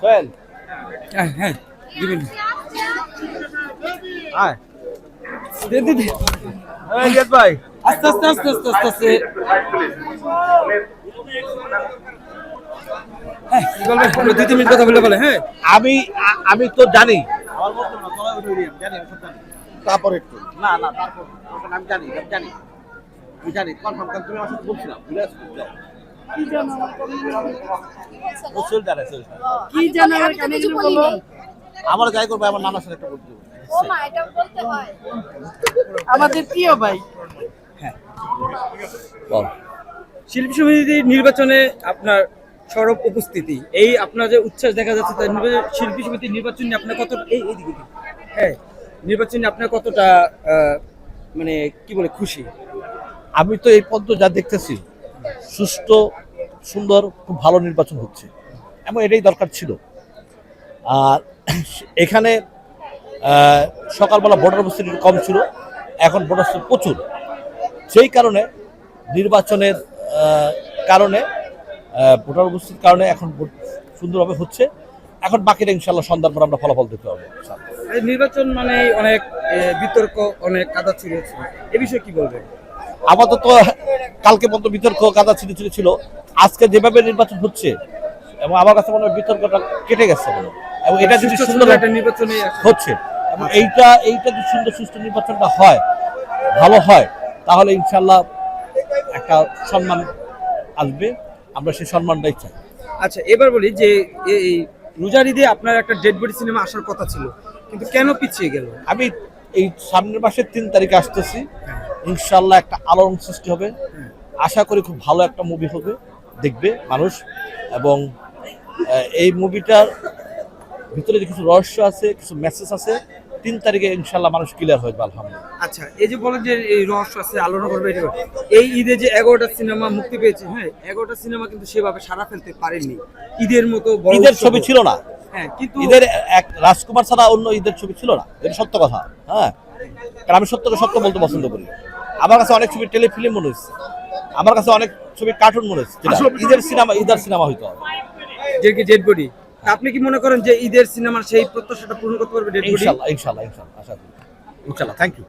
সোহেল হ্যাঁ হ্যাঁ দিবেন আয় দে দে দে এই জিয়াদ ভাই আস্তে আস্তে আস্তে আস্তে আস্তে আস্তে হ্যাঁ কি বলবে? আমরা দুই তিন মিনিট কথা বলে বলে হ্যাঁ। আমি আমি তো জানি। আমার মত না তোরা ওই জানি আমি তারপর একটু। না না তারপর আমি জানি আমি জানি। আমি জানি কনফার্ম তুমি আমার সাথে বলছিলাম। কি জানার আমার যাই করব আমার নানার সাথে একটা বলতে হয়। আমাদের প্রিয় ভাই। বল। শিল্পী সমিতির নির্বাচনে আপনার সরব উপস্থিতি এই আপনার যে উচ্ছ্বাস দেখা যাচ্ছে তার নির্বাচন- শিল্পী সমিতির নির্বাচন নিয়ে আপনার কত এই এইদিকে দিকে। হ্যাঁ নির্বাচন নিয়ে আপনার কতটা মানে কি বলে খুশি? আমি তো এই পদ্ম যা দেখতেছি সুষ্ঠু সুন্দর, খুব ভালো নির্বাচন হচ্ছে। এবং এটাই দরকার ছিল। আর এখানে সকালবেলা ভোটার উপস্থিতি কম ছিল, এখন ভোটার প্রচুর। সেই কারণে নির্বাচনের কারণে ভোটার উপস্থিতির কারণে এখন সুন্দরভাবে হচ্ছে। এখন বাকিটা ইনশাল্লাহ সন্ধ্যার পর আমরা ফলাফল দেখতে পাবো নির্বাচন মানে অনেক বিতর্ক, অনেক কাদা ছিল। এ বিষয়ে কি বলবেন? আপাতত কালকে পর্যন্ত বিতর্ক কাদা ছিঁড়ে ছিঁড়ে ছিল। আজকে যেভাবে নির্বাচন হচ্ছে এবং আমার কাছে মনে হয় বিতর্কটা কেটে গেছে এবং এটা যদি সুন্দর একটা নির্বাচনে হচ্ছে এবং এইটা এইটা যদি সুন্দর সুস্থ নির্বাচনটা হয় ভালো হয় তাহলে ইনশাল্লাহ একটা সম্মান আসবে। আমরা সেই সম্মানটাই চাই। আচ্ছা এবার বলি যে এই রোজার ঈদে আপনার একটা ডেড বডি সিনেমা আসার কথা ছিল কিন্তু কেন পিছিয়ে গেল? আমি এই সামনের মাসের তিন তারিখে আসতেছি। ইনশাল্লাহ একটা আলোড়ন সৃষ্টি হবে। আশা করি খুব ভালো একটা মুভি হবে দেখবে মানুষ। এবং এই মুভিটার ভিতরে যে কিছু রহস্য আছে কিছু মেসেজ আছে তিন তারিখে ইনশাল্লাহ মানুষ ক্লিয়ার হয়ে যাবে আলহামদুলিল্লাহ। আচ্ছা এই যে বলেন যে এই রহস্য আছে আলোচনা করবে এই ঈদে যে এগারোটা সিনেমা মুক্তি পেয়েছে হ্যাঁ এগারোটা সিনেমা কিন্তু সেভাবে সারা ফেলতে পারেনি। ঈদের মতো ঈদের ছবি ছিল না। হ্যাঁ কিন্তু ঈদের এক রাজকুমার ছাড়া অন্য ঈদের ছবি ছিল না। এটা সত্য কথা হ্যাঁ। কারণ আমি সত্যকে সত্য বলতে পছন্দ করি। আমার কাছে অনেক ছবি টেলিফিল্ম মনে হচ্ছে। আমার কাছে অনেক ছবি কার্টুন মনে হচ্ছে ঈদের সিনেমা ঈদের সিনেমা হইতে হবে। যে কি ডেড বডি আপনি কি মনে করেন যে ঈদের সিনেমার সেই প্রত্যাশাটা পূরণ করতে পারবে ডেড বডি ইনশাল্লাহ ইনশাল্লাহ ইনশাল্লাহ আশা করি। ইনশাল্লাহ থ্যাংক ইউ